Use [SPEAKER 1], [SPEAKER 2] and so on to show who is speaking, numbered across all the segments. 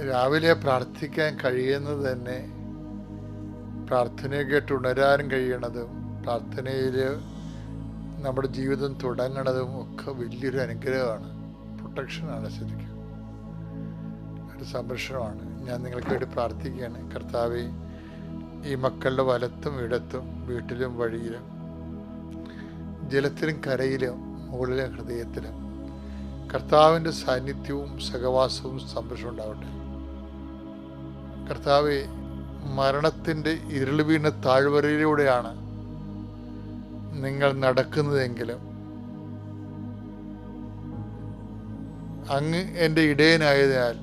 [SPEAKER 1] രാവിലെ പ്രാർത്ഥിക്കാൻ കഴിയുന്നത് തന്നെ പ്രാർത്ഥനയെ കേട്ട് ഉണരാനും കഴിയണതും പ്രാർത്ഥനയിൽ നമ്മുടെ ജീവിതം തുടങ്ങണതും ഒക്കെ വലിയൊരു അനുഗ്രഹമാണ്. പ്രൊട്ടക്ഷനാണ് ശരിക്കും. ഒരു സംരക്ഷണമാണ്. ഞാൻ നിങ്ങൾക്ക് വേണ്ടി പ്രാർത്ഥിക്കുകയാണ്. കർത്താവെ ഈ മക്കളുടെ വലത്തും ഇടത്തും വീട്ടിലും വഴിയിലും ജലത്തിലും കരയിലും മുകളിലും ഹൃദയത്തിലും കർത്താവിന്റെ സാന്നിധ്യവും സഹവാസവും സംരക്ഷണം ഉണ്ടാവട്ടെ. കർത്താവെ മരണത്തിന്റെ ഇരുൾ വീണ താഴ്വരയിലൂടെയാണ് നിങ്ങൾ നടക്കുന്നതെങ്കിലും അങ്ങ് എന്റെ ഇടയനായതിനാൽ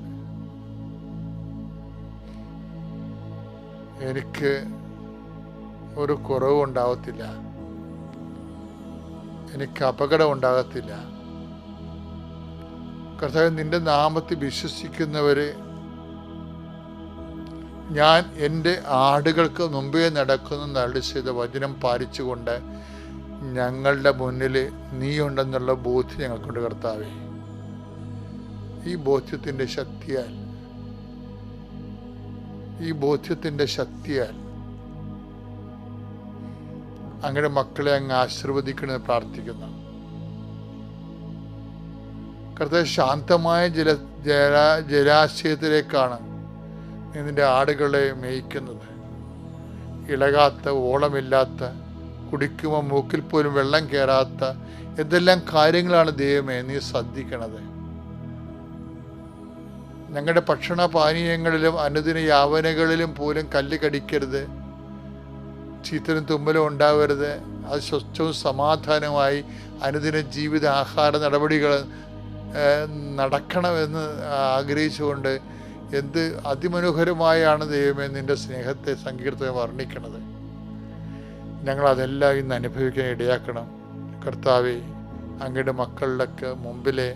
[SPEAKER 1] എനിക്ക് ഒരു കുറവും ഉണ്ടാകത്തില്ല എനിക്ക് അപകടം ഉണ്ടാകത്തില്ല. കർത്താവ് നിന്റെ നാമത്തിൽ വിശ്വസിക്കുന്നവര് ഞാൻ എന്റെ ആടുകൾക്ക് മുമ്പേ നടക്കുന്ന നടിച്ചത് വചനം പാലിച്ചുകൊണ്ട് ഞങ്ങളുടെ മുന്നിൽ നീയുണ്ടെന്നുള്ള ബോധ്യം ഞങ്ങൾക്കുണ്ട് കർത്താവേ. ഈ ബോധ്യത്തിന്റെ ശക്തിയാൽ ഈ ബോധ്യത്തിന്റെ ശക്തിയാൽ അങ്ങയുടെ മക്കളെ അങ്ങ് ആശീർവദിക്കണമെന്ന് പ്രാർത്ഥിക്കുന്നു. കർത്താവ് ശാന്തമായ ജല ജല ജലാശയത്തിലേക്കാണ് നിന്റെ ആടുകളെ മേയ്ക്കുന്നത്. ഇളകാത്ത ഓളമില്ലാത്ത കുടിക്കുമ്പോൾ മൂക്കിൽ പോലും വെള്ളം കയറാത്ത എന്തെല്ലാം കാര്യങ്ങളാണ് ദൈവമേ നീ ശ്രദ്ധിക്കണത്? ഞങ്ങളുടെ ഭക്ഷണ പാനീയങ്ങളിലും അനുദിന യാവനകളിലും പോലും കല്ല് കടിക്കരുത്. ചീത്തനും തുമ്മലും ഉണ്ടാവരുത്. അത് സ്വച്ഛവും സമാധാനമായി അനുദിന ജീവിത ആഹാര നടപടികൾ നടക്കണമെന്ന് ആഗ്രഹിച്ചുകൊണ്ട് എന്ത് അതിമനോഹരമായാണ് ദൈവമേ നിന്റെ സ്നേഹത്തെ സങ്കീർത്തനം വർണിക്കണത്. ഞങ്ങളതെല്ലാം ഇന്ന് അനുഭവിക്കാൻ ഇടയാക്കണം. കർത്താവെ അങ്ങയുടെ മക്കളുടെയൊക്കെ മുമ്പിലെ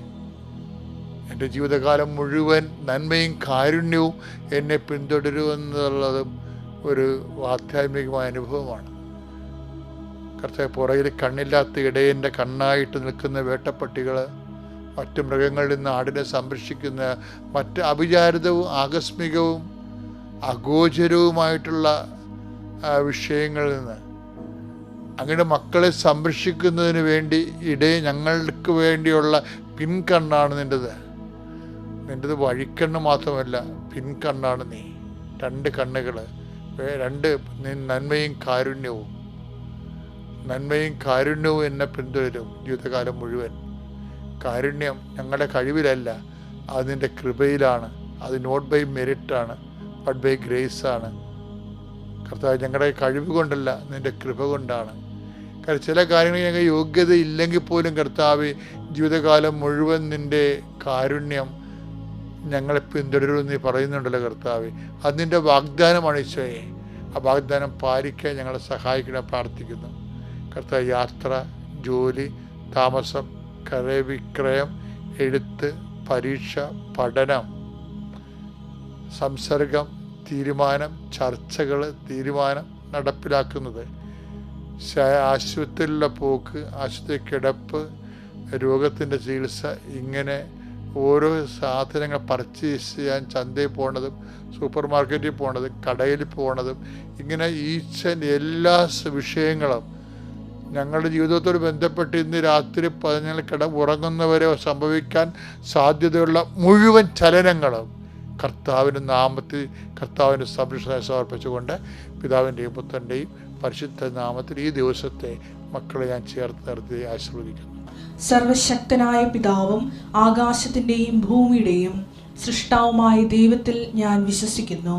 [SPEAKER 1] എന്റെ ജീവിതകാലം മുഴുവൻ നന്മയും കാരുണ്യവും എന്നെ പിന്തുടരുമെന്നുള്ളതും ഒരു ആധ്യാത്മികമായ അനുഭവമാണ്. കർത്താവ് പുറകിൽ കണ്ണില്ലാത്ത ഇടയന്റെ കണ്ണായിട്ട് നിൽക്കുന്ന വേട്ടപ്പട്ടികൾ മറ്റ് മൃഗങ്ങളിൽ നിന്ന് ആടിനെ സംരക്ഷിക്കുന്ന മറ്റ് അവിചാരിതവും ആകസ്മികവും അഗോചരവുമായിട്ടുള്ള വിഷയങ്ങളിൽ നിന്ന്. അങ്ങനെ മക്കളെ സംരക്ഷിക്കുന്നതിന് വേണ്ടി ഇടയിൽ ഞങ്ങൾക്ക് വേണ്ടിയുള്ള പിൻകണ്ണാണ് നിന്റെത്. നിന്റെത് വഴിക്കണ്ണ് മാത്രമല്ല പിൻകണ്ണാണ് നീ. രണ്ട് കണ്ണുകൾ രണ്ട് നന്മയും കാരുണ്യവും. നന്മയും കാരുണ്യവും എന്നെ പിന്തുടരും ജീവിതകാലം മുഴുവൻ. കാരുണ്യം ഞങ്ങളുടെ കഴിവിലല്ല. അതിന്റെ കൃപയിലാണ്. അത് നോട്ട് ബൈ മെറിറ്റാണ് ബട്ട് ബൈ ഗ്രേസ് ആണ്. കർത്താവ് ഞങ്ങളുടെ കഴിവ് കൊണ്ടല്ല നിന്റെ കൃപ കൊണ്ടാണ്. കാരണം ചില കാര്യങ്ങൾ ഞങ്ങൾ യോഗ്യത ഇല്ലെങ്കിൽ പോലും കർത്താവ് ജീവിതകാലം മുഴുവൻ നിന്റെ കാരുണ്യം ഞങ്ങളെ പിന്തുടരുമെന്ന് പറയുന്നുണ്ടല്ലോ കർത്താവ്. അത് നിന്റെ വാഗ്ദാനമാണ് ഈശോയെ. ആ വാഗ്ദാനം പാലിക്കാൻ ഞങ്ങളെ സഹായിക്കണം പ്രാർത്ഥിക്കുന്നു. കർത്താവ് യാത്ര ജോലി താമസം ക്രയവിക്രയം എഴുത്ത് പരീക്ഷ പഠനം. സംസർഗം തീരുമാനം ചർച്ചകൾ തീരുമാനം നടപ്പിലാക്കുന്നത്. ആശുപത്രിയിലുള്ള പോക്ക് ആശുപത്രി കിടപ്പ് രോഗത്തിന്റെ ചികിത്സ ഇങ്ങനെ ഓരോ സാധനങ്ങൾ പർച്ചേസ് ചെയ്യാൻ ചന്തയിൽ പോണതും സൂപ്പർ മാർക്കറ്റിൽ പോണതും കടയിൽ പോണതും ഇങ്ങനെ ഈച്ച എല്ലാ വിഷയങ്ങളും ഞങ്ങളുടെ ജീവിതത്തോട് ബന്ധപ്പെട്ട് ഇന്ന് രാത്രി പതിനാല് കിട ഉറങ്ങുന്നവരെ സംഭവിക്കാൻ സാധ്യതയുള്ള മുഴുവൻ ചലനങ്ങളും കർത്താവിന്റെ നാമത്തിൽ കർത്താവിന്റെ സംരക്ഷണ സമർപ്പിച്ചുകൊണ്ട് പിതാവിന്റെയും പുത്രന്റെയും പരിശുദ്ധ നാമത്തിൽ ഈ ദിവസത്തെ മക്കളെ ഞാൻ ചേർത്ത് നിർത്തി ആശീർവദിക്കുന്നു.
[SPEAKER 2] സർവശക്തനായ പിതാവും ആകാശത്തിന്റെയും ഭൂമിയുടെയും സൃഷ്ടാവുമായ ദൈവത്തിൽ ഞാൻ വിശ്വസിക്കുന്നു.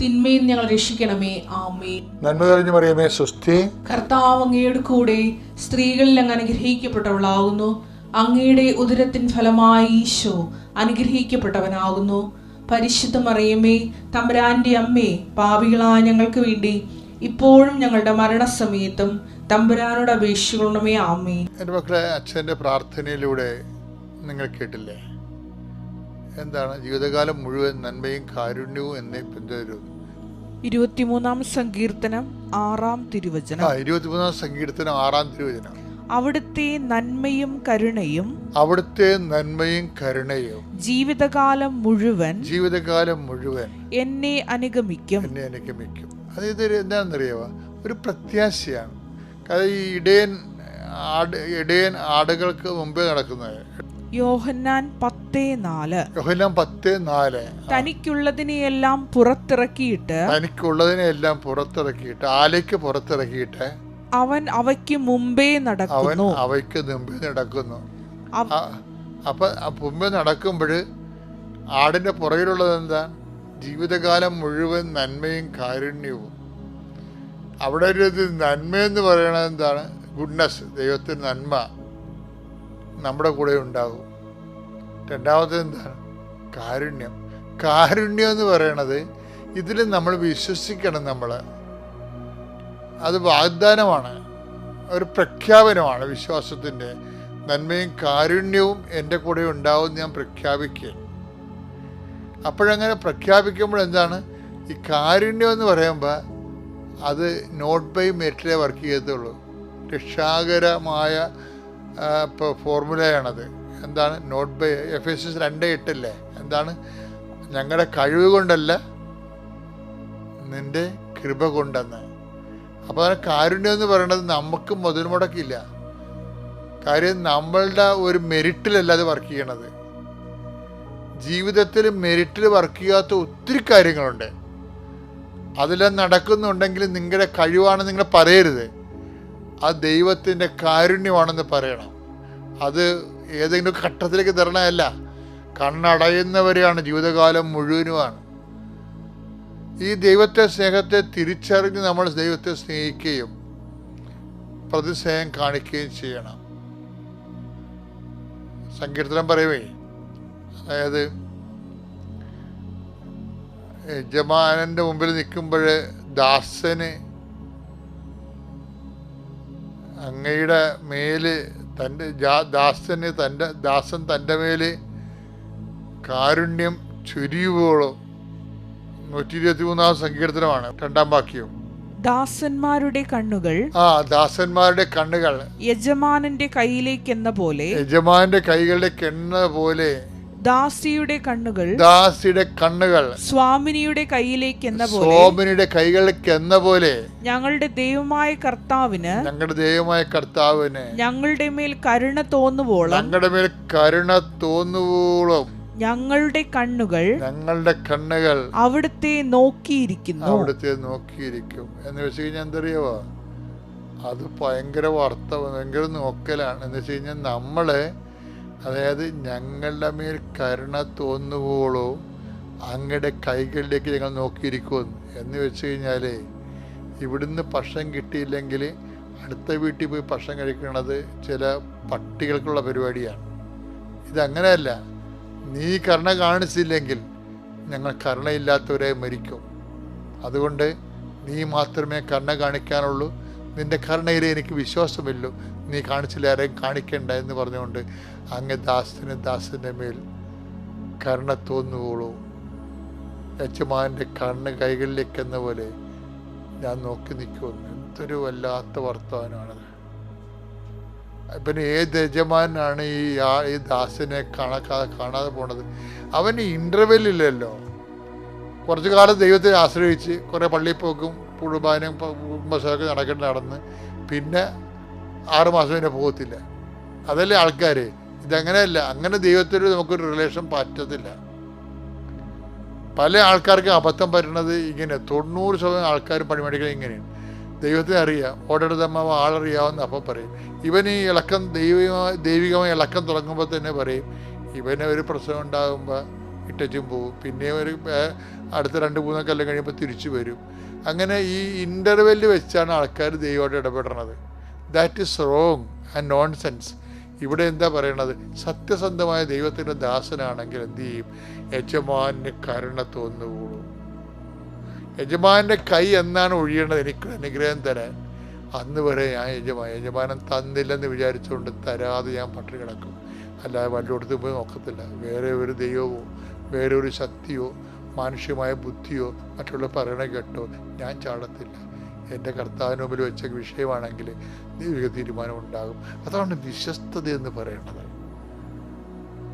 [SPEAKER 2] തിന്മയിൽ ഞങ്ങൾ രക്ഷിക്കണമേ. ആമേ
[SPEAKER 1] നന്മ കഴിഞ്ഞു മറിയമേ സുസ്ഥി
[SPEAKER 2] കർത്താവ് അങ്ങയുടെ കൂടെ സ്ത്രീകളിൽ അങ്ങ് അനുഗ്രഹിക്കപ്പെട്ടവളാകുന്നു. അങ്ങയുടെ ഉദരത്തിൻ ഫലമായി ഈശോ അനുഗ്രഹിക്കപ്പെട്ടവനാകുന്നു. പരിശുദ്ധ മറിയമേ തമ്പുരാന്റെ അമ്മേ പാപികളായ ഞങ്ങൾക്ക് വേണ്ടി ഇപ്പോഴും ഞങ്ങളുടെ മരണസമയത്തും തമ്പുരാനോട് അപേക്ഷിക്കണമേ. ആമേ
[SPEAKER 1] എന്റെ മക്കളെ അച്ഛന്റെ പ്രാർത്ഥനയിലൂടെ നിങ്ങൾ കേട്ടില്ലേ? എന്താണ് ജീവിതകാലം മുഴുവൻ നന്മയും കാരുണ്യവും എന്നെ പിന്തുടരുന്നു
[SPEAKER 3] ഇരുപത്തിമൂന്നാം സങ്കീർത്തനം ആറാം തിരുവചനം.
[SPEAKER 1] ആ ഇരുപത്തിമൂന്നാം സങ്കീർത്തനം ആറാം തിരുവചനം.
[SPEAKER 3] അവിടുത്തെ നന്മയും കരുണയും
[SPEAKER 1] അവിടുത്തെ നന്മയും കരുണയും
[SPEAKER 3] ജീവിതകാലം മുഴുവൻ
[SPEAKER 1] ജീവിതകാലം മുഴുവൻ
[SPEAKER 3] എന്നെ അനുഗമിക്കും.
[SPEAKER 1] എന്നെ അനുഗമിക്കും. അതായത് എന്താണെന്നറിയാവോ ഒരു പ്രത്യാശയാണ്. കാരണം ഈ ഇടയൻ ആട് ഇടയൻ ആടുകൾക്ക് മുമ്പേ നടക്കുന്നത്.
[SPEAKER 3] യോഹന്നാൻ പത്തേ നാല്.
[SPEAKER 1] യോഹന്നാൻ പത്ത് നാല്.
[SPEAKER 3] തനിക്കുള്ളതിനെയെല്ലാം പുറത്തിറക്കിയിട്ട്
[SPEAKER 1] തനിക്കുള്ളതിനെല്ലാം പുറത്തിറക്കിയിട്ട് ആലയ്ക്ക് പുറത്തിറക്കിയിട്ട്
[SPEAKER 3] അവൻ അവയ്ക്ക് മുമ്പേ
[SPEAKER 1] അവൻ
[SPEAKER 3] നടക്കുന്നു.
[SPEAKER 1] അവയ്ക്ക് മുമ്പേ നടക്കുന്നു. അപ്പൊ മുമ്പേ നടക്കുമ്പോൾ ആടിന്റെ പുറകിലുള്ളത് എന്താ? ജീവിതകാലം മുഴുവൻ നന്മയും കാരുണ്യവും. അവിടെ ഒരു നന്മ നന്മയെന്ന് പറയണത് എന്താണ്? ഗുഡ്നസ് ദൈവത്തിന് നന്മ. നമ്മുടെ കൂടെ ഉണ്ടാകും രണ്ടാമത് എന്താണ്? കാരുണ്യം. കാരുണ്യം എന്ന് പറയണത് ഇതിൽ നമ്മൾ വിശ്വസിക്കണം നമ്മൾ. അത് വാഗ്ദാനമാണ്. ഒരു പ്രഖ്യാപനമാണ് വിശ്വാസത്തിന്റെ. നന്മയും കാരുണ്യവും എന്റെ കൂടെ ഉണ്ടാവും ഞാൻ പ്രഖ്യാപിക്കുക അപ്പോഴങ്ങനെ പ്രഖ്യാപിക്കുമ്പോൾ എന്താണ്? ഈ കാരുണ്യം എന്ന് പറയുമ്പോൾ അത് നോട്ട് ബൈ മെറ്റലേ വർക്ക് ചെയ്യത്തുള്ളൂ രക്ഷാകരമായ ഇപ്പോൾ ഫോർമുലയാണത് എന്താണ്? Not by F S S രണ്ട് എട്ടല്ലേ? എന്താണ്? ഞങ്ങളുടെ കഴിവ് കൊണ്ടല്ല നിന്റെ കൃപ കൊണ്ടെന്ന്. അപ്പോൾ അതിന് കാരുണ്യം എന്ന് പറയുന്നത് നമുക്ക് മുതൽ മുടക്കില്ല. കാര്യം നമ്മളുടെ ഒരു മെറിറ്റിലല്ല അത് വർക്ക് ചെയ്യണത്. ജീവിതത്തിൽ മെറിറ്റിൽ വർക്ക് ചെയ്യാത്ത ഒത്തിരി കാര്യങ്ങളുണ്ട്. അതെല്ലാം നടക്കുന്നുണ്ടെങ്കിൽ നിങ്ങളുടെ കഴിവാണ് നിങ്ങൾ പറയരുത്. അത് ദൈവത്തിന്റെ കാരുണ്യമാണെന്ന് പറയണം. അത് ഏതെങ്കിലും ഘട്ടത്തിലേക്ക് തരണമല്ല കണ്ണടയുന്നവരെയാണ് ജീവിതകാലം മുഴുവനുമാണ്. ഈ ദൈവത്തെ സ്നേഹത്തെ തിരിച്ചറിഞ്ഞ് നമ്മൾ ദൈവത്തെ സ്നേഹിക്കുകയും പ്രതിസ്നേഹം കാണിക്കുകയും ചെയ്യണം. സങ്കീർത്തനം പറയുവേ അതായത് യജമാനന്റെ മുമ്പിൽ നിൽക്കുമ്പോൾ ദാസന് അങ്ങയുടെ മേൽ തന്റെ ദാസന് തന്റെ ദാസൻ തന്റെ മേൽ കാരുണ്യം ചുരിയുവോളം നൂറ്റി ഇരുപത്തി മൂന്നാം സങ്കീർത്തനമാണ് രണ്ടാം വാക്യം.
[SPEAKER 3] ദാസന്മാരുടെ കണ്ണുകൾ
[SPEAKER 1] ആ ദാസന്മാരുടെ കണ്ണുകൾ.
[SPEAKER 3] യജമാനന്റെ കയ്യിലേക്കെന്ന പോലെ
[SPEAKER 1] യജമാനന്റെ കൈകളുടെ കെണ്ണ പോലെ
[SPEAKER 3] ദാസിയുടെ കണ്ണുകൾ
[SPEAKER 1] ദാസിയുടെ കണ്ണുകൾ
[SPEAKER 3] സ്വാമിനിയുടെ കയ്യിലേക്കെന്ന പോലെ
[SPEAKER 1] സ്വാമിനിയുടെ കൈകളിലേക്ക് എന്ന പോലെ
[SPEAKER 3] ഞങ്ങളുടെ ദൈവമായ കർത്താവിന്
[SPEAKER 1] ഞങ്ങളുടെ ദൈവമായ കർത്താവിന്
[SPEAKER 3] ഞങ്ങളുടെ മേൽ കരുണ തോന്നുവോളം
[SPEAKER 1] ഞങ്ങളുടെ മേൽ കരുണ തോന്നുവോളം
[SPEAKER 3] ഞങ്ങളുടെ കണ്ണുകൾ
[SPEAKER 1] ഞങ്ങളുടെ കണ്ണുകൾ
[SPEAKER 3] അവിടുത്തെ നോക്കിയിരിക്കുന്നു.
[SPEAKER 1] അവിടുത്തെ നോക്കിയിരിക്കും. എന്ന് വെച്ച് കഴിഞ്ഞാൽ എന്തറിയാവോ? അത് ഭയങ്കര വാർത്ത ഭയങ്കര നോക്കലാണ്. എന്ന് വെച്ച് കഴിഞ്ഞാൽ നമ്മളെ അതായത് ഞങ്ങളുടെ മേൽ കരുണ തോന്നുവോളോ അങ്ങയുടെ കൈകളിലേക്ക് ഞങ്ങൾ നോക്കിയിരിക്കുമെന്ന് എന്ന് വെച്ച് കഴിഞ്ഞാൽ ഇവിടുന്ന് ഭക്ഷണം കിട്ടിയില്ലെങ്കിൽ അടുത്ത വീട്ടിൽ പോയി ഭക്ഷണം കഴിക്കുന്നത് ചില പട്ടികൾക്കുള്ള പരിപാടിയാണ്. ഇതങ്ങനെയല്ല. നീ കരുണ കാണിച്ചില്ലെങ്കിൽ ഞങ്ങൾ കരുണയില്ലാത്തവരെ മരിക്കും. അതുകൊണ്ട് നീ മാത്രമേ കരുണ കാണിക്കാനുള്ളൂ. നിന്റെ കരുണയിൽ എനിക്ക് വിശ്വാസമില്ലു. നീ കാണിച്ചില്ല ആരെയും കാണിക്കണ്ട എന്ന് പറഞ്ഞുകൊണ്ട് അങ്ങ് ദാസന് ദാസിന്റെ മേൽ കരുണ തോന്നുകയുള്ളൂ യജമാന്റെ കണ്ണ് കൈകളിലേക്ക് എന്ന പോലെ ഞാൻ നോക്കി നിൽക്കുമെന്ന് എന്തൊരു വല്ലാത്ത വർത്തമാനമാണത്. പിന്നെ ഏത് യജമാനാണ് ഈ ആ ഈ ദാസിനെ കാണാ കാണാതെ പോണത്?
[SPEAKER 4] അവൻ ഇന്റർവെല്ലില്ലല്ലോ കുറച്ചു കാലം ദൈവത്തെ ആശ്രയിച്ച് കുറേ പള്ളിയിൽ പോക്കും കുർബാനയും കുടുംബസമൊക്കെ നടക്കേണ്ട നടന്ന്. പിന്നെ ആറ് മാസം പിന്നെ പോകത്തില്ല. അതല്ലേ ആൾക്കാർ ഇതങ്ങനെയല്ല. അങ്ങനെ ദൈവത്തിൽ നമുക്കൊരു റിലേഷൻ പറ്റത്തില്ല. പല ആൾക്കാർക്ക് അബദ്ധം പറ്റുന്നത് ഇങ്ങനെ. തൊണ്ണൂറ് ശതമാനം ആൾക്കാർ പണിമടിക്കുന്നത് ഇങ്ങനെയാണ്. ദൈവത്തെ അറിയാം. ഓടെടുത്തമ്മ ആളറിയാവുന്ന അപ്പം പറയും. ഇവൻ ഈ ഇളക്കം ദൈവികമായി ദൈവികമായി ഇളക്കം തുടങ്ങുമ്പോൾ തന്നെ പറയും ഇവനെ ഒരു പ്രശ്നം ഉണ്ടാകുമ്പോൾ ഇട്ടച്ചും പോവും. പിന്നെ ഒരു അടുത്ത രണ്ട് മൂന്ന് കൊല്ലം കഴിയുമ്പോൾ തിരിച്ചു വരും. അങ്ങനെ ഈ ഇന്റർവെല്ല് വെച്ചാണ് ആൾക്കാർ ദൈവമായിട്ട് ഇടപെടുന്നത് that is wrong and nonsense ഇവിടെ എന്താ പറയണത്? സത്യസന്ധമായ ദൈവത്തിന്റെ ദാസനാണെങ്കിൽ എന്ത് ചെയ്യും? യജമാന് കരുണ തോന്നുകൂടും യജമാന്റെ കൈ എന്നാണ് ഒഴിയേണ്ടത് എനിക്ക് അനുഗ്രഹം തരാൻ. അന്ന് വരെ ഞാൻ യജമാൻ യജമാനം തന്നില്ലെന്ന് വിചാരിച്ചുകൊണ്ട് തരാതെ ഞാൻ പട്ടിണി കിടക്കും. അല്ലാതെ വല്ലയിടത്തും പോയി നോക്കത്തില്ല. വേറെ ഒരു ദൈവമോ വേറെ ഒരു ശക്തിയോ മാനുഷികമായ ബുദ്ധിയോ മറ്റുള്ള പറയണ കേട്ടോ ഞാൻ ചാടത്തില്ല. എന്റെ കർത്താവിന് മുമ്പിൽ വെച്ച വിഷയമാണെങ്കിൽ ദൈവിക തീരുമാനം ഉണ്ടാകും. അതാണ് വിശ്വസ്തത എന്ന് പറയേണ്ടത്.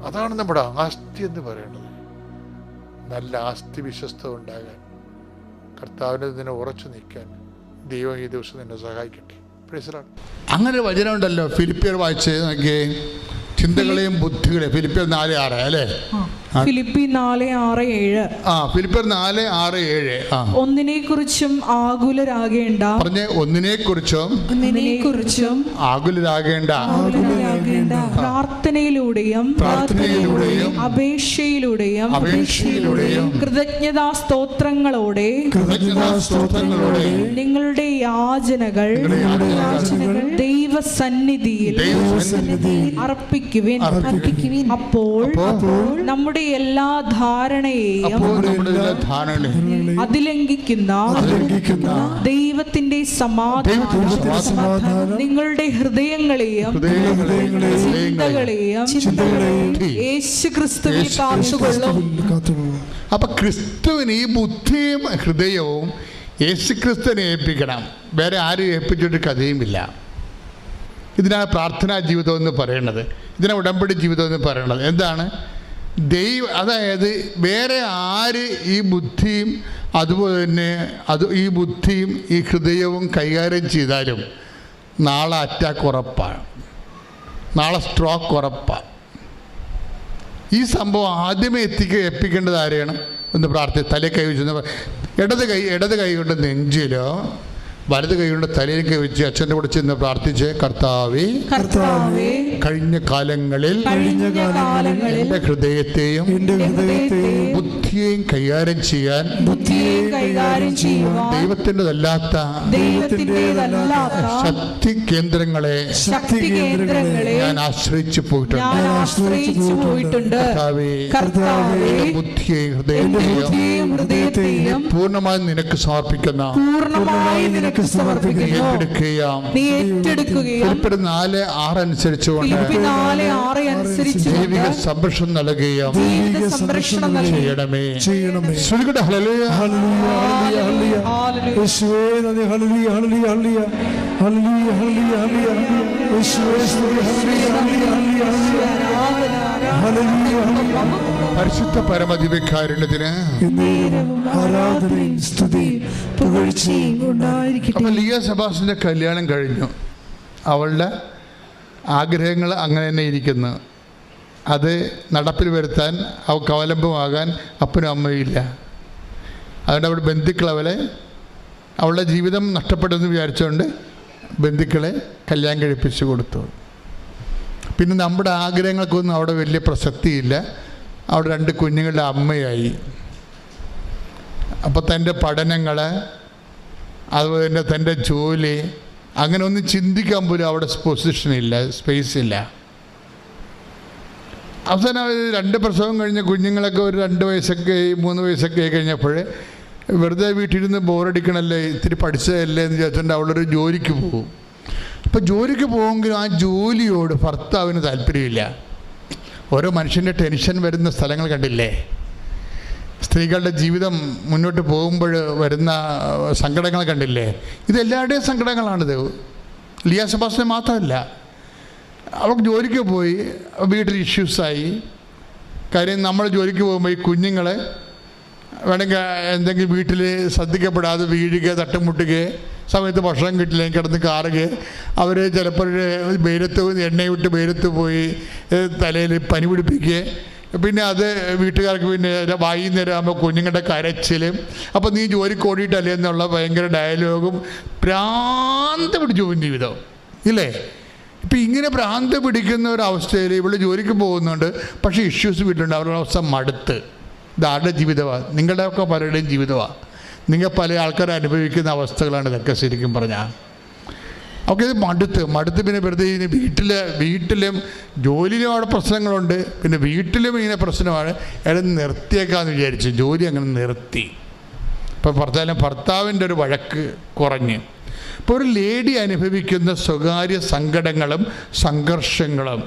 [SPEAKER 4] അതാണ് നമ്മുടെ ആസ്തി എന്ന് പറയേണ്ടത്. നല്ല ആസ്തി വിശ്വസ്ത ഉണ്ടാകാൻ കർത്താവിനെ ഇതിനെ ഉറച്ചു നിൽക്കാൻ ദൈവം ഈ ദിവസം നിന്നെ സഹായിക്കട്ടെ.
[SPEAKER 1] അങ്ങനെ ഒരു വചനമുണ്ടല്ലോ ഫിലിപ്പിയർ വായിച്ച് നോക്കിയേ. ചിന്തകളെയും ബുദ്ധികളെയും ഫിലിപ്പിയർ നാല് ആറ് അല്ലേ.
[SPEAKER 2] ഫിലിപ്പി നാല് ആറ് ഏഴ്.
[SPEAKER 1] ആ ഫിലിപ്പർ നാല് ആറ് ഏഴ്.
[SPEAKER 2] ഒന്നിനെ കുറിച്ചും ആകുലരാകേണ്ട.
[SPEAKER 1] പറഞ്ഞ് ഒന്നിനെ കുറിച്ചും
[SPEAKER 2] ഒന്നിനെ കുറിച്ചും
[SPEAKER 1] ആകുലരാകേണ്ട.
[SPEAKER 2] ആകുലരാകേണ്ട. പ്രാർത്ഥനയിലൂടെയും
[SPEAKER 1] പ്രാർത്ഥനയിലൂടെയും
[SPEAKER 2] അപേക്ഷയിലൂടെയും
[SPEAKER 1] അപേക്ഷയിലൂടെയും
[SPEAKER 2] കൃതജ്ഞതാ സ്തോത്രങ്ങളോടെ
[SPEAKER 1] കൃതജ്ഞതാ സ്തോത്രങ്ങളോടെ
[SPEAKER 2] നിങ്ങളുടെ യാചനകൾ ദൈവസന്നിധിയിൽ അർപ്പിക്കുവിൻ. അപ്പോൾ നമ്മുടെ എല്ലാ ധാരണയെയും അതിലംഘിക്കുന്ന ദൈവത്തിന്റെ സമാധാനം നിങ്ങളുടെ ഹൃദയങ്ങളെയും ചിന്തകളെയും കാത്തുകൊള്ളും.
[SPEAKER 1] അപ്പൊ ക്രിസ്തുവിന് ഈ ബുദ്ധിയും ഹൃദയവും യേശു ക്രിസ്തുവിനെ ഏൽപ്പിക്കണം. വേറെ ആരും ഏൽപ്പിച്ചിട്ട് കഥയുമില്ല. ഇതിനാണ് പ്രാർത്ഥനാ ജീവിതം എന്ന് പറയുന്നത് ഇതിനാണ് ഉടമ്പടി ജീവിതം എന്ന് പറയുന്നത് എന്താണ്? ദൈവ അതായത് വേറെ ആര് ഈ ബുദ്ധിയും അതുപോലെ തന്നെ അത് ഈ ബുദ്ധിയും ഈ ഹൃദയവും കൈകാര്യം ചെയ്താലും നാളെ അറ്റാക്ക് ഉറപ്പാണ്. നാളെ സ്ട്രോക്ക് ഉറപ്പാണ് ഈ സംഭവം ആദ്യമേ എത്തിക്ക എപ്പിക്കേണ്ടത് ആരെയാണ്? ഒന്ന് പ്രാർത്ഥി തലേ കൈ വെച്ചു ഇടത് കൈ ഇടത് കൈ കൊണ്ട് നെഞ്ചിലോ വലത് കൈകൊണ്ട് തലയിലേക്ക് വെച്ച് അച്ഛന്റെ കൂടെ ചെന്ന് പ്രാർത്ഥിച്ച് കർത്താവേ കഴിഞ്ഞ കാലങ്ങളിൽ
[SPEAKER 5] എന്റെ ഹൃദയത്തെയും
[SPEAKER 1] ബുദ്ധിയെയും കൈകാര്യം ചെയ്യാൻ
[SPEAKER 2] ദൈവത്തിന്റെതല്ലാത്ത
[SPEAKER 1] ശക്തി കേന്ദ്രങ്ങളെ
[SPEAKER 2] ശക്തി കേന്ദ്രങ്ങളെ
[SPEAKER 1] ഞാൻ ആശ്രയിച്ചു പോയിട്ടുണ്ട്. ബുദ്ധിയെയും ഹൃദയത്തെയും പൂർണമായും നിനക്ക് സമർപ്പിക്കുന്ന
[SPEAKER 2] പൂർണമായി നിനക്ക്
[SPEAKER 1] ഏറ്റെടുക്കുകയും
[SPEAKER 2] നീ ഏറ്റെടുക്കുകയും
[SPEAKER 1] നാല് ആറ് അനുസരിച്ചുകൊണ്ട് ദൈവിക സംരക്ഷണം നൽകുകയും ചെയ്യണമേ
[SPEAKER 5] ചെയ്യണമേ
[SPEAKER 1] ശ്രുതികട്ടെ hallelujah.
[SPEAKER 5] Hallelujah, hallelujah, hallelujah.
[SPEAKER 2] Hallelujah.
[SPEAKER 5] യേശുവേ നന്ദി hallelujah, hallelujah, hallelujah. Hallelujah, hallelujah, hallelujah. യേശുവേ
[SPEAKER 1] പരിശുദ്ധ പരമദിവ്യകാരുണ്യത്തിന്
[SPEAKER 5] ആരാധനയും സ്തുതിയും പുകഴ്ചയും ഉണ്ടായിരിക്കട്ടെ.
[SPEAKER 1] ലിയ സെബാസിന്റെ കല്യാണം കഴിഞ്ഞു. അവളുടെ ആഗ്രഹങ്ങൾ അങ്ങനെ തന്നെ ഇരിക്കുന്നു. അത് നടപ്പിൽ വരുത്താൻ അവൾക്ക് അവലംബമാകാൻ അപ്പനും അമ്മയും ഇല്ല. അതുകൊണ്ട് അവിടെ ബന്ധുക്കൾ അവളെ അവളുടെ ജീവിതം നഷ്ടപ്പെടുമെന്ന് വിചാരിച്ചുകൊണ്ട് ബന്ധുക്കളെ കല്യാണം കഴിപ്പിച്ചു കൊടുത്തു. പിന്നെ നമ്മുടെ ആഗ്രഹങ്ങൾക്കൊന്നും അവിടെ വലിയ പ്രസക്തിയില്ല. അവിടെ രണ്ട് കുഞ്ഞുങ്ങളുടെ അമ്മയായി. അപ്പോൾ തന്റെ പഠനങ്ങൾ അതുപോലെ തന്നെ തന്റെ ജോലി അങ്ങനെ ഒന്നും ചിന്തിക്കാൻ പോലും അവിടെ പൊസിഷൻ ഇല്ല സ്പേസ് ഇല്ല. അവസാനം രണ്ട് പ്രസവം കഴിഞ്ഞ കുഞ്ഞുങ്ങളൊക്കെ ഒരു രണ്ട് വയസ്സൊക്കെ മൂന്ന് വയസ്സൊക്കെ ആയി കഴിഞ്ഞപ്പോൾ വെറുതെ വീട്ടിലിരുന്ന് ബോറടിക്കണല്ലേ ഇത്തിരി പഠിച്ചതല്ലേ എന്ന് വിചാരിച്ചുകൊണ്ട് അവളൊരു ജോലിക്ക് പോകും. അപ്പോൾ ജോലിക്ക് പോകുമെങ്കിലും ആ ജോലിയോട് ഭർത്താവിന് താല്പര്യമില്ല. ഓരോ മനുഷ്യന്റെ ടെൻഷൻ വരുന്ന സ്ഥലങ്ങൾ കണ്ടില്ലേ? സ്ത്രീകളുടെ ജീവിതം മുന്നോട്ട് പോകുമ്പോൾ വരുന്ന സങ്കടങ്ങൾ കണ്ടില്ലേ? ഇതെല്ലാവരുടെയും സങ്കടങ്ങളാണിത്. ലിയ സെബാസ്റ്റിന് മാത്രമല്ല. അവൾക്ക് ജോലിക്ക് പോയി വീട്ടിൽ ഇഷ്യൂസായി കാര്യം നമ്മൾ ജോലിക്ക് പോകുമ്പോൾ ഈ കുഞ്ഞുങ്ങളെ വേണമെങ്കിൽ എന്തെങ്കിലും വീട്ടിൽ ശ്രദ്ധിക്കപ്പെടാതെ വീഴുക തട്ടുമുട്ടുക സമയത്ത് ഭക്ഷണം കിട്ടില്ലെങ്കിൽ കിടന്ന് കാറുക. അവർ ചിലപ്പോൾ വെയിലത്ത് എണ്ണയിട്ട് വെയിലത്ത് പോയി തലയിൽ പനി പിടിപ്പിക്കുക പിന്നെ അത് വീട്ടുകാർക്ക് പിന്നെ വൈകുന്നേരം ആകുമ്പോൾ കുഞ്ഞുങ്ങളുടെ കരച്ചിലും. അപ്പോൾ നീ ജോലിക്ക് ഓടിയിട്ടല്ലേ എന്നുള്ള ഭയങ്കര ഡയലോഗും ഭ്രാന്ത് പിടിച്ചു പോകും ജീവിതം. ഇല്ലേ? ഇപ്പം ഇങ്ങനെ ഭ്രാന്ത് പിടിക്കുന്ന ഒരു അവസ്ഥയിൽ ഇവിടെ ജോലിക്ക് പോകുന്നുണ്ട്. പക്ഷേ ഇഷ്യൂസ് വീട്ടിലുണ്ട്. അവരുടെ അവസ്ഥ മടുത്ത്. ഇത് ആരുടെ ജീവിതമാണ് നിങ്ങളുടെയൊക്കെ പലരുടെയും ജീവിതമാണ് നിങ്ങൾ പല ആൾക്കാർ അനുഭവിക്കുന്ന അവസ്ഥകളാണ് ഇതൊക്കെ ശരിക്കും പറഞ്ഞാൽ അവർക്ക് ഇത് മടുത്ത്. മടുത്ത് പിന്നെ വെറുതെ ഇനി വീട്ടിൽ വീട്ടിലും ജോലിയിലും അവിടെ പ്രശ്നങ്ങളുണ്ട്. പിന്നെ വീട്ടിലും ഇങ്ങനെ പ്രശ്നമാണ്. അയാൾ നിർത്തിയേക്കാന്ന് വിചാരിച്ചു ജോലി അങ്ങനെ നിർത്തി. ഇപ്പോൾ ഭർത്താവിന് ഭർത്താവിന്റെ ഒരു വഴക്ക് കുറഞ്ഞ്. ഇപ്പോൾ ഒരു ലേഡി അനുഭവിക്കുന്ന സ്വകാര്യ സങ്കടങ്ങളും സംഘർഷങ്ങളും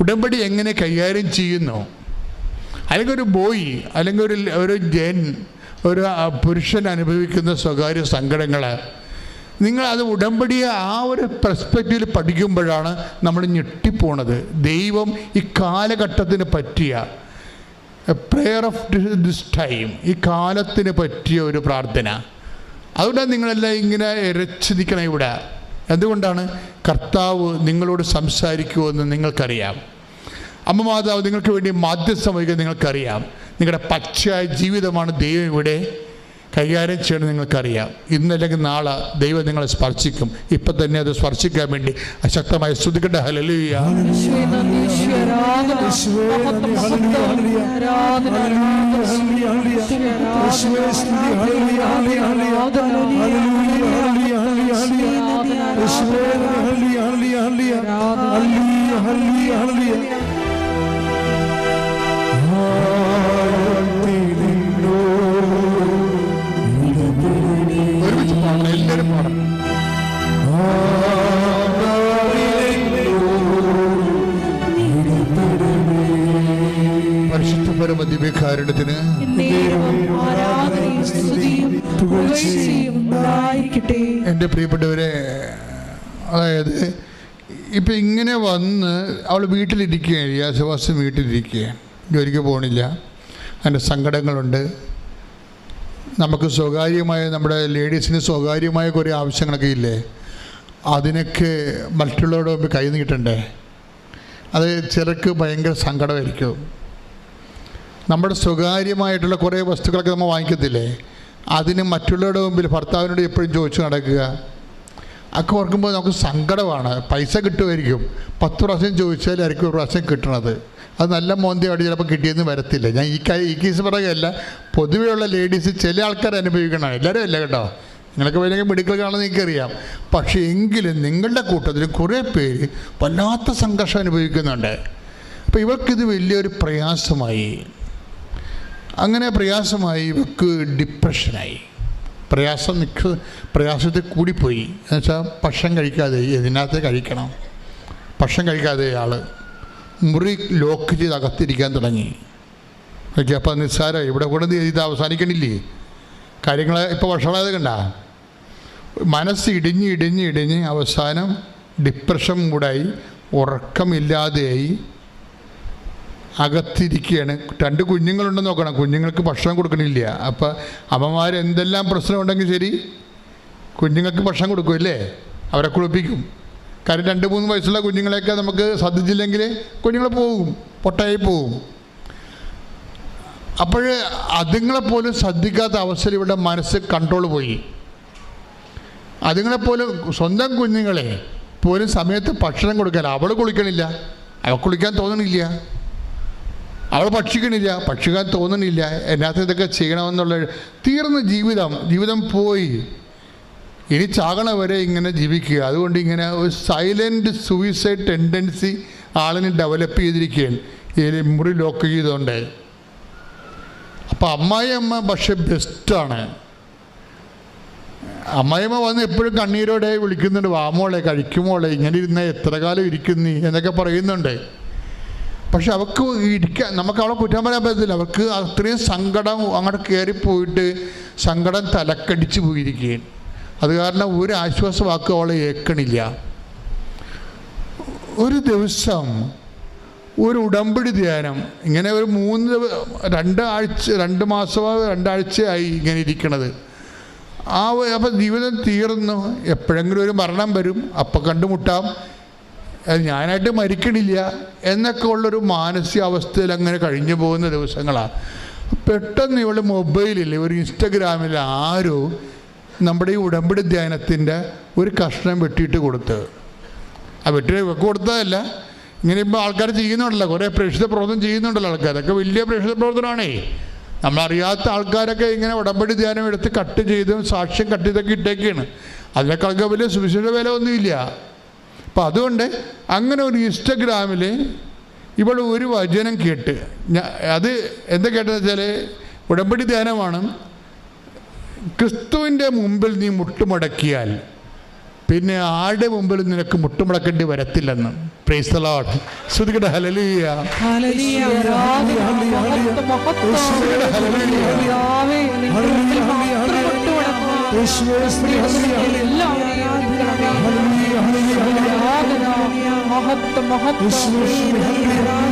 [SPEAKER 1] ഉടമ്പടി എങ്ങനെ കൈകാര്യം ചെയ്യുന്നു? അല്ലെങ്കിൽ ഒരു ബോയ് അല്ലെങ്കിൽ ഒരു ഒരു ജൻ ഒരു പുരുഷൻ അനുഭവിക്കുന്ന സ്വകാര്യ സങ്കടങ്ങൾ നിങ്ങൾ അത് ഉടമ്പടിയെ ആ ഒരു പെർസ്പെക്റ്റീവിൽ പഠിക്കുമ്പോഴാണ് നമ്മൾ ഞെട്ടിപ്പോണത്. ദൈവം ഈ കാലഘട്ടത്തിന് പറ്റിയ പ്രെയർ ഓഫ് ദിസ് ടൈം ഈ കാലത്തിന് പറ്റിയ ഒരു പ്രാർത്ഥന. അതുകൊണ്ട് നിങ്ങളെല്ലാം ഇങ്ങനെ രക്ഷിക്കണം ഇവിടെ. എന്തുകൊണ്ടാണ്? കർത്താവ് നിങ്ങളോട് സംസാരിക്കുമെന്ന് നിങ്ങൾക്കറിയാം. അമ്മ മാതാവ് നിങ്ങൾക്ക് വേണ്ടി മാധ്യസ്ഥം നിങ്ങൾക്കറിയാം. നിങ്ങളുടെ പച്ചയായ ജീവിതമാണ് ദൈവം ഇവിടെ കൈകാര്യം ചെയ്യണമെന്ന് നിങ്ങൾക്കറിയാം. ഇന്നല്ലെങ്കിൽ നാളെ ദൈവം നിങ്ങളെ സ്പർശിക്കും. ഇപ്പം തന്നെ അത് സ്പർശിക്കാൻ വേണ്ടി അശക്തമായി സ്തുതിക്കട്ടെ. ഹലലുയ. പരിശുദ്ധ പരമദിവ്യകാരുണ്യത്തിന്
[SPEAKER 2] എന്നേരവും ആരാധനയും സ്തുതിയും പുകഴ്ചയും ഉണ്ടായിരിക്കട്ടെ.
[SPEAKER 1] എന്റെ പ്രിയപ്പെട്ടവരെ അതായത് ഇപ്പം ഇങ്ങനെ വന്ന് അവൾ വീട്ടിലിരിക്കുകയാണ് യാസവാസം വീട്ടിലിരിക്കുകയാണ് ജോലിക്ക് പോകണില്ല അതിന്റെ സങ്കടങ്ങളുണ്ട്. നമുക്ക് സ്വകാര്യമായ നമ്മുടെ ലേഡീസിന് സ്വകാര്യമായ കുറേ ആവശ്യങ്ങളൊക്കെ ഇല്ലേ? അതിനൊക്കെ മറ്റുള്ളവരുടെ മുമ്പ് കൈ നീട്ടണ്ടേ? അത് ചിലർക്ക് ഭയങ്കര സങ്കടമായിരിക്കും. നമ്മുടെ സ്വകാര്യമായിട്ടുള്ള കുറേ വസ്തുക്കളൊക്കെ നമ്മൾ വാങ്ങിക്കത്തില്ലേ? അതിന് മറ്റുള്ളവരുടെ മുമ്പിൽ ഭർത്താവിനോട് എപ്പോഴും ചോദിച്ചു നടക്കുക. ഒക്കെ ഓർക്കുമ്പോൾ നമുക്ക് സങ്കടമാണ്. പൈസ കിട്ടുമായിരിക്കും. പത്ത് പ്രാവശ്യം ചോദിച്ചാലായിരിക്കും ഒരു പ്രാവശ്യം കിട്ടണത്. അത് നല്ല മോന്തിയായിട്ട് ചിലപ്പോൾ കിട്ടിയെന്ന് വരത്തില്ല. ഞാൻ ഈ കാര്യം ഈ കേസ് പറയുകയല്ല. പൊതുവെയുള്ള ലേഡീസ് ചില ആൾക്കാർ അനുഭവിക്കണം എല്ലാവരും അല്ല കേട്ടോ. നിങ്ങളൊക്കെ വലിയ മെഡിക്കൽ കാണാൻ എനിക്കറിയാം. പക്ഷേ എങ്കിലും നിങ്ങളുടെ കൂട്ടത്തിൽ കുറേ പേര് വല്ലാത്ത സംഘർഷം അനുഭവിക്കുന്നുണ്ട്. അപ്പോൾ ഇവർക്കിത് വലിയൊരു പ്രയാസമായി. അങ്ങനെ പ്രയാസമായി ഇവർക്ക് ഡിപ്രഷനായി പ്രയാസം നിൽക്ക പ്രയാസത്തിൽ കൂടിപ്പോയി. എന്നുവെച്ചാൽ ഭക്ഷണം കഴിക്കാതെ ഇതിനകത്ത് കഴിക്കണം. ഭക്ഷണം കഴിക്കാതെ ആൾ മുറി ലോക്ക് ചെയ്ത് അകത്തിരിക്കാൻ തുടങ്ങി. ഓക്കെ അപ്പോൾ നിസ്സാരം. ഇവിടെ കൂടെ ഇത് അവസാനിക്കണില്ലേ? കാര്യങ്ങൾ ഇപ്പോൾ വഷളായത് കണ്ട? മനസ്സ് ഇടിഞ്ഞ് ഇടിഞ്ഞ് ഇടിഞ്ഞ് അവസാനം ഡിപ്രഷൻ കൂടായി ഉറക്കമില്ലാതെയായി. അകത്തിരിക്കുകയാണ് രണ്ട് കുഞ്ഞുങ്ങളുണ്ടെന്ന് നോക്കണം. കുഞ്ഞുങ്ങൾക്ക് ഭക്ഷണം കൊടുക്കണില്ല. അപ്പോൾ അമ്മമാർ എന്തെല്ലാം പ്രശ്നമുണ്ടെങ്കിൽ ശരി കുഞ്ഞുങ്ങൾക്ക് ഭക്ഷണം കൊടുക്കുമല്ലേ അവരെ കുളിപ്പിക്കും. കാര്യം രണ്ട് മൂന്ന് വയസ്സുള്ള കുഞ്ഞുങ്ങളെയൊക്കെ നമുക്ക് ശ്രദ്ധിച്ചില്ലെങ്കിൽ കുഞ്ഞുങ്ങൾ പോകും പൊട്ടായി പോകും അപ്പോൾ അതുങ്ങളെപ്പോലും ശ്രദ്ധിക്കാത്ത അവസ്ഥയിൽ ഇവിടെ മനസ്സ് കൺട്രോൾ പോയി. അതുങ്ങളെപ്പോലും സ്വന്തം കുഞ്ഞുങ്ങളെ പോലും സമയത്ത് ഭക്ഷണം കൊടുക്കാൻ അവൾ കുളിക്കണില്ല. അവൾ കുളിക്കാൻ തോന്നണില്ല. അവൾ ഭക്ഷിക്കണില്ല ഭക്ഷിക്കാൻ തോന്നണില്ല. എന്നാത്ത ഇതൊക്കെ ചെയ്യണമെന്നുള്ള തീർന്ന ജീവിതം ജീവിതം പോയി. ഇനി ചാകണ വരെ ഇങ്ങനെ ജീവിക്കുക. അതുകൊണ്ട് ഇങ്ങനെ ഒരു സൈലന്റ് സൂയിസൈഡ് ടെൻഡൻസി ആളിന് ഡെവലപ്പ് ചെയ്തിരിക്കുകയാണ്. ഈ മുറി ലോക്ക് ചെയ്തുകൊണ്ട്. അപ്പോൾ അമ്മായിയമ്മ പക്ഷെ ബെസ്റ്റാണ് അമ്മായിയമ്മ വന്ന് എപ്പോഴും കണ്ണീരോടെ വിളിക്കുന്നുണ്ട് വാമോളെ കഴിക്കുമോളെ ഇങ്ങനെ ഇരുന്ന എത്ര കാലം ഇരിക്കുന്നീ? എന്നൊക്കെ പറയുന്നുണ്ട്. പക്ഷെ അവർക്ക് ഇരിക്കാൻ നമുക്ക് അവളെ കുറ്റം പറയാൻ പറ്റത്തില്ല. അവർക്ക് അത്രയും സങ്കടം അങ്ങോട്ട് കയറിപ്പോയിട്ട് സങ്കടം തലക്കടിച്ച് പോയിരിക്കുകയാണ്. അത് കാരണം ഒരു ആശ്വാസ വാക്ക് അവളെ ഏക്കണില്ല. ഒരു ദിവസം ഒരു ഉടമ്പടി ധ്യാനം ഇങ്ങനെ ഒരു മൂന്ന് രണ്ടാഴ്ച രണ്ട് മാസമോ രണ്ടാഴ്ചയായി ഇങ്ങനെ ഇരിക്കണത്. ആ അപ്പം ജീവിതം തീർന്നു. എപ്പോഴെങ്കിലും ഒരു മരണം വരും. അപ്പം കണ്ടുമുട്ടാം. ഞാനായിട്ട് മരിക്കണില്ല എന്നൊക്കെ ഉള്ളൊരു മാനസികാവസ്ഥയിൽ അങ്ങനെ കഴിഞ്ഞു പോകുന്ന ദിവസങ്ങളാണ് പെട്ടെന്ന് ഇവൾ മൊബൈലിൽ ഒരു ഇൻസ്റ്റഗ്രാമിൽ ആരോ നമ്മുടെ ഈ ഉടമ്പടി ധ്യാനത്തിന്റെ ഒരു കഷ്ണം വെട്ടിയിട്ട് കൊടുത്തത് ആ വെട്ടി കൊടുത്തതല്ല. ഇങ്ങനെ ഇപ്പോൾ ആൾക്കാർ ചെയ്യുന്നുണ്ടല്ലോ. കുറേ പ്രേക്ഷിത പ്രവർത്തനം ചെയ്യുന്നുണ്ടല്ലോ ആൾക്കാർ അതൊക്കെ വലിയ പ്രേക്ഷിത പ്രവർത്തനമാണേ. നമ്മളറിയാത്ത ആൾക്കാരൊക്കെ ഇങ്ങനെ ഉടമ്പടി ധ്യാനം എടുത്ത് കട്ട് ചെയ്തും സാക്ഷ്യം കട്ട് ചെയ്തൊക്കെ ഇട്ടേക്കാണ്. അതിനേക്കാൾക്ക് വലിയ സുവിശേഷ വില ഒന്നുമില്ല. അപ്പം അതുകൊണ്ട് അങ്ങനെ ഒരു ഇൻസ്റ്റഗ്രാമിൽ ഇവൾ ഒരു വചനം കേട്ട്. ഞാൻ അത് എന്താ കേട്ടതെന്ന് വെച്ചാൽ ഉടമ്പടി ധ്യാനമാണ്. ക്രിസ്തുവിന്റെ മുമ്പിൽ നീ മുട്ടുമടക്കിയാൽ പിന്നെ ആരുടെ മുമ്പിൽ നിനക്ക് മുട്ടുമടക്കേണ്ടി വരത്തില്ലെന്ന്. പ്രൈസ് ശ്രുതികട ഹലലിയ
[SPEAKER 2] ഹല്ലേലൂയ, ആരാധന, മഹത്വം, മഹത്വം. കർത്താവേ, നിന്റെ